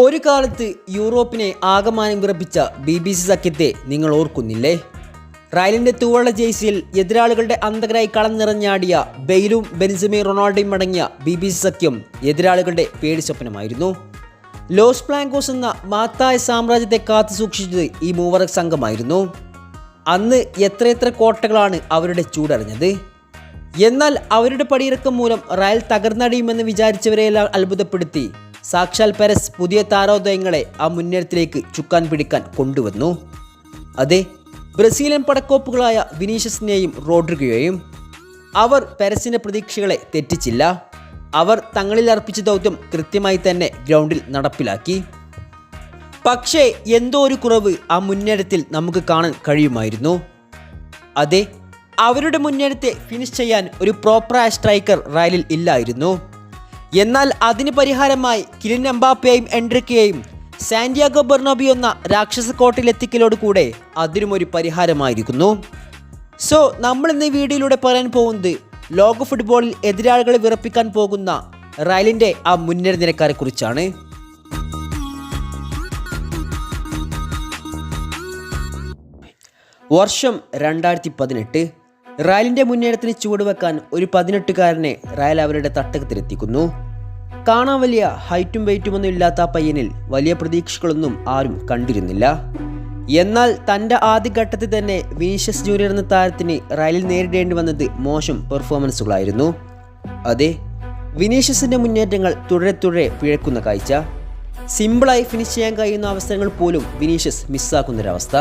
ഒരു കാലത്ത് യൂറോപ്പിനെ ആകമാനം വിറപ്പിച്ച ബി ബി സി സഖ്യത്തെ നിങ്ങൾ ഓർക്കുന്നില്ലേ? റയലിന്റെ തൂവള ജേഴ്സിയിൽ എതിരാളികളുടെ അന്തകരായി കളം നിറഞ്ഞാടിയ ബെയിലും ബെൻസമി റൊണാൾഡോയും അടങ്ങിയ ബി ബി സി സഖ്യം എതിരാളികളുടെ പേടി സ്വപ്നമായിരുന്നു. ലോസ് പ്ലാങ്കോസ് എന്ന മാത്തായ സാമ്രാജ്യത്തെ കാത്തു സൂക്ഷിച്ചത് ഈ മൂവർ സംഘമായിരുന്നു. അന്ന് എത്രയെത്ര കോട്ടകളാണ് അവരുടെ ചൂടറിഞ്ഞത്? എന്നാൽ അവരുടെ പടിയിറക്കം മൂലം റയൽ തകർന്നടിയുമെന്ന് വിചാരിച്ചവരെയെല്ലാം അത്ഭുതപ്പെടുത്തി. സാക്ഷാൽ പെരസ് പുതിയ താരോദയങ്ങളെ ആ മുന്നേറ്റത്തിലേക്ക് ചുക്കാൻ പിടിക്കാൻ കൊണ്ടുവന്നു. അതെ ബ്രസീലിയൻ പടക്കോപ്പുകളായ വിനീഷ്യസിനെയും റോഡ്രിഗോയെയും അവർ പെരസിന്റെ പ്രതീക്ഷകളെ തെറ്റിച്ചില്ല. അവർ തങ്ങളിൽ അർപ്പിച്ച ദൗത്യം കൃത്യമായി തന്നെ ഗ്രൗണ്ടിൽ നടപ്പിലാക്കി. പക്ഷേ എന്തോ ഒരു കുറവ് ആ മുന്നേറ്റത്തിൽ നമുക്ക് കാണാൻ കഴിയുമായിരുന്നു. അതെ അവരുടെ മുന്നേറ്റത്തെ ഫിനിഷ് ചെയ്യാൻ ഒരു പ്രോപ്പറായ സ്ട്രൈക്കർ റയലിൽ ഇല്ലായിരുന്നു. എന്നാൽ അതിന് പരിഹാരമായി കിലിൻ എംബാപ്പയെയും എൻട്രിക്കയെയും സാന്റിയാഗോ ബെർണോബി എന്ന രാക്ഷസ കോട്ടയിലെത്തിക്കലോട് കൂടെ അതിനും ഒരു പരിഹാരമായിരിക്കുന്നു. സോ നമ്മൾ ഇന്ന് ഈ വീഡിയോയിലൂടെ പറയാൻ പോകുന്നത് ലോക ഫുട്ബോളിൽ എതിരാളികളെ വിറപ്പിക്കാൻ പോകുന്ന റയലിന്റെ ആ മുന്നേറ്റ നിരക്കാരെ കുറിച്ചാണ്. വർഷം രണ്ടായിരത്തി പതിനെട്ട് റയലിന്റെ മുന്നേറ്റത്തിന് ചുവടുവെക്കാൻ ഒരു പതിനെട്ടുകാരനെ റയൽ അവരുടെ തട്ടകത്തിലെത്തിക്കുന്നു. കാണാൻ വലിയ ഹൈറ്റും വെയിറ്റുമൊന്നും ഇല്ലാത്ത പയ്യനിൽ വലിയ പ്രതീക്ഷകളൊന്നും ആരും കണ്ടിരുന്നില്ല. എന്നാൽ തന്റെ ആദ്യഘട്ടത്തിൽ തന്നെ വിനീഷ്യസ് ജൂനിയർ എന്ന താരത്തിന് റയലിൽ നേരിടേണ്ടി വന്നത് മോശം പെർഫോമൻസുകളായിരുന്നു. അതെ വിനീഷ്യസിന്റെ മുന്നേറ്റങ്ങൾ തുടരെ തുടരെ പിഴക്കുന്ന കാഴ്ച. സിമ്പിളായി ഫിനിഷ് ചെയ്യാൻ കഴിയുന്ന അവസരങ്ങൾ പോലും വിനീഷ്യസ് മിസ്സാക്കുന്നൊരവസ്ഥ.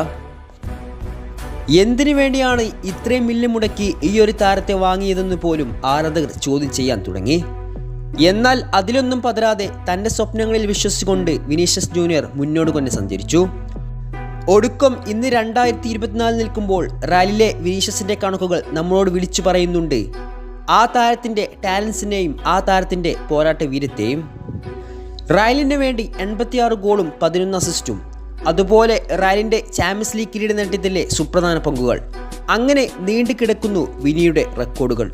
എന്തിനു വേണ്ടിയാണ് ഇത്രയും മില്ല് മുടക്കി ഈ ഒരു താരത്തെ വാങ്ങിയതെന്ന് പോലും ആരാധകർ ചോദ്യം ചെയ്യാൻ തുടങ്ങി? എന്നാൽ അതിലൊന്നും പതരാതെ തന്റെ സ്വപ്നങ്ങളിൽ വിശ്വസിച്ചുകൊണ്ട് വിനീഷ്യസ് ജൂനിയർ മുന്നോട്ട് കൊണ്ട് സഞ്ചരിച്ചു. ഒടുക്കം ഇന്ന് രണ്ടായിരത്തി ഇരുപത്തിനാല് നിൽക്കുമ്പോൾ റാലിലെ വിനീഷ്യസിന്റെ കണക്കുകൾ നമ്മളോട് വിളിച്ചു പറയുന്നുണ്ട്. ആ താരത്തിന്റെ ടാലൻസിനെയും ആ താരത്തിന്റെ പോരാട്ട വീരത്തെയും. റയലിന് വേണ്ടി എൺപത്തിയാറ് ഗോളും പതിനൊന്ന് അസിസ്റ്റും അതുപോലെ റയലിന്റെ ചാമ്പ്യൻസ് ലീഗ് കിരീട നേട്ടത്തിലെ സുപ്രധാന പങ്കുകൾ. അങ്ങനെ നീണ്ടു കിടക്കുന്നു വിനിയുടെ റെക്കോർഡുകൾ.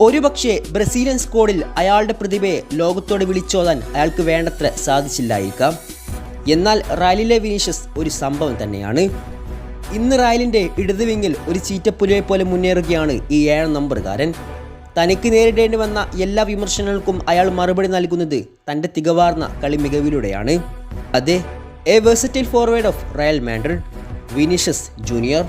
ഒരുപക്ഷെ ബ്രസീലിയൻ സ്കോഡിൽ അയാളുടെ പ്രതിഭയെ ലോകത്തോട് വിളിച്ചോതാൻ അയാൾക്ക് വേണ്ടത്ര സാധിച്ചില്ലായിരിക്കാം. എന്നാൽ റയലിലെ വിനീഷ്യസ് ഒരു സംഭവം തന്നെയാണ്. ഇന്ന് റയലിന്റെ ഇടതുവിങ്ങിൽ ഒരു ചീറ്റപ്പുലിയെ പോലെ മുന്നേറുകയാണ് ഈ ഏഴാം നമ്പറുകാരൻ. തനിക്ക് നേരിടേണ്ടി വന്ന എല്ലാ വിമർശനങ്ങൾക്കും അയാൾ മറുപടി നൽകുന്നത് തന്റെ തികവാർന്ന കളി മികവിലൂടെയാണ് അതെ a versatile forward of Real Madrid Vinicius junior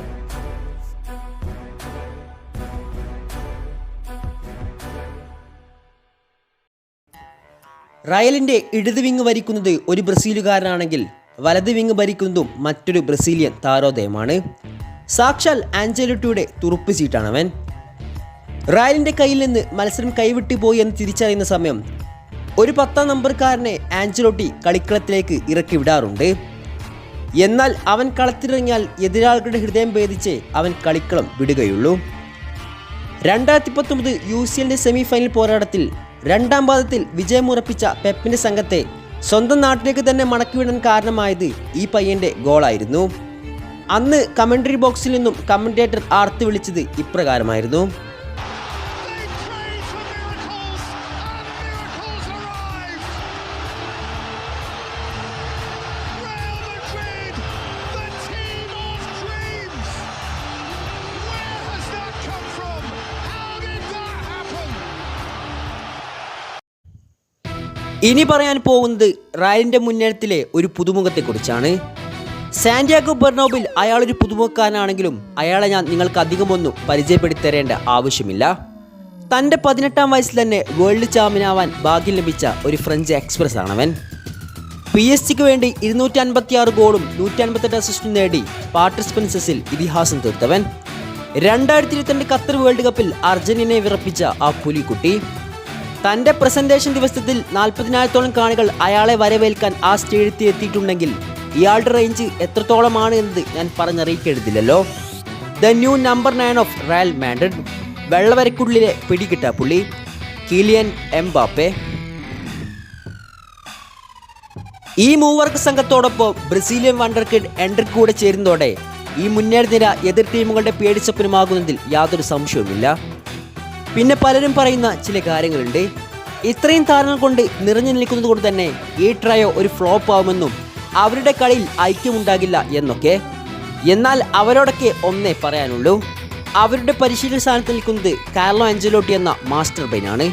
റയലിന്റെ ഇടത് വിങ് ഭരിക്കുന്നത് ഒരു ബ്രസീലുകാരനാണെങ്കിൽ വലത് വിങ് ഭരിക്കുന്നതും മറ്റൊരു ബ്രസീലിയൻ താരോദയമാണ്. സാക്ഷാൽ ആഞ്ചലുട്ടിയുടെ തുറുപ്പ് ചീട്ടാണവൻ റയലിന്റെ കയ്യിൽ നിന്ന് മത്സരം കൈവിട്ടു പോയി എന്ന് തിരിച്ചറിയുന്ന സമയം ഒരു പത്താം നമ്പർക്കാരനെ ആഞ്ചലോട്ടി കളിക്കളത്തിലേക്ക് ഇറക്കി വിടാറുണ്ട്. എന്നാൽ അവൻ കളത്തിലിറങ്ങിയാൽ എതിരാളികളുടെ ഹൃദയം ഭേദിച്ച് അവൻ കളിക്കളം വിടുകയുള്ളൂ. രണ്ടായിരത്തി പത്തൊമ്പത് യു സി എല്ലിന്റെ സെമി ഫൈനൽ പോരാട്ടത്തിൽ രണ്ടാം പാദത്തിൽ വിജയമുറപ്പിച്ച പെപ്പിന്റെ സംഘത്തെ സ്വന്തം നാട്ടിലേക്ക് തന്നെ മടക്കിവിടാൻ കാരണമായത് ഈ പയ്യന്റെ ഗോളായിരുന്നു. അന്ന് കമന്ററി ബോക്സിൽ നിന്നും കമന്റേറ്റർ ആർത്ത് വിളിച്ചത് ഇപ്രകാരമായിരുന്നു. ഇനി പറയാൻ പോകുന്നത് റയലിന്റെ മുന്നേറ്റത്തിലെ ഒരു പുതുമുഖത്തെക്കുറിച്ചാണ്. സാന്റിയാഗോ ബെർണോബിൽ അയാൾ ഒരു പുതുമുഖക്കാരനാണെങ്കിലും അയാളെ ഞാൻ നിങ്ങൾക്ക് അധികമൊന്നും പരിചയപ്പെടുത്തരേണ്ട ആവശ്യമില്ല. തന്റെ പതിനെട്ടാം വയസ്സിൽ തന്നെ വേൾഡ് ചാമ്പ്യനാവാൻ ഭാഗ്യം ലഭിച്ച ഒരു ഫ്രഞ്ച് എക്സ്പ്രസ് ആണവൻ പി എസ് സിക്ക് വേണ്ടി ഇരുന്നൂറ്റി അൻപത്തി ആറ് ഗോളും നൂറ്റി അൻപത്തെട്ട് അസിസ്റ്റും നേടി പാർട്ടിസിപ്പൻസസിൽ ഇതിഹാസം തീർത്തവൻ. രണ്ടായിരത്തി ഇരുപത്തിരണ്ട് ഖത്തർ വേൾഡ് കപ്പിൽ അർജന്റീനയെ വിറപ്പിച്ച ആ പുലിക്കുട്ടി. തന്റെ പ്രസന്റേഷൻ ദിവസത്തിൽ നാൽപ്പതിനായിരത്തോളം കാണികൾ അയാളെ വരവേൽക്കാൻ ആ സ്റ്റേഡിയത്തിൽ എത്തിയിട്ടുണ്ടെങ്കിൽ ഇയാളുടെ റേഞ്ച് എത്രത്തോളമാണ് എന്നത് ഞാൻ പറഞ്ഞറിയിക്കരുതില്ലല്ലോ the new number nine of Real Madrid വെള്ളവരക്കുള്ളിലെ പിടികിട്ട പുള്ളി കിലിയൻ എംബാപ്പെ ഈ മൂവർക്ക് സംഘത്തോടൊപ്പം ബ്രസീലിയൻ വണ്ടർ കിഡ് എൻഡ്രിക് കൂടെ ചേരുന്നതോടെ ഈ മുന്നേറുനിര എതിർ ടീമുകളുടെ പേടിച്ചപ്പനുമാകുന്നതിൽ യാതൊരു സംശയവുമില്ല. പിന്നെ പലരും പറയുന്ന ചില കാര്യങ്ങളുണ്ട്. ഇത്രയും താരങ്ങൾ കൊണ്ട് നിറഞ്ഞു നിൽക്കുന്നത് കൊണ്ട് തന്നെ ഈ ട്രയോ ഒരു ഫ്ലോപ്പ് ആവുമെന്നും അവരുടെ കളിയിൽ ഐക്യമുണ്ടാകില്ല എന്നൊക്കെ. എന്നാൽ അവരോടൊക്കെ ഒന്നേ പറയാനുള്ളൂ. അവരുടെ പരിശീലന സ്ഥാനത്ത് നിൽക്കുന്നത് കാർലോ ആഞ്ചലോട്ടി എന്ന മാസ്റ്റർ ബൈനാണ്.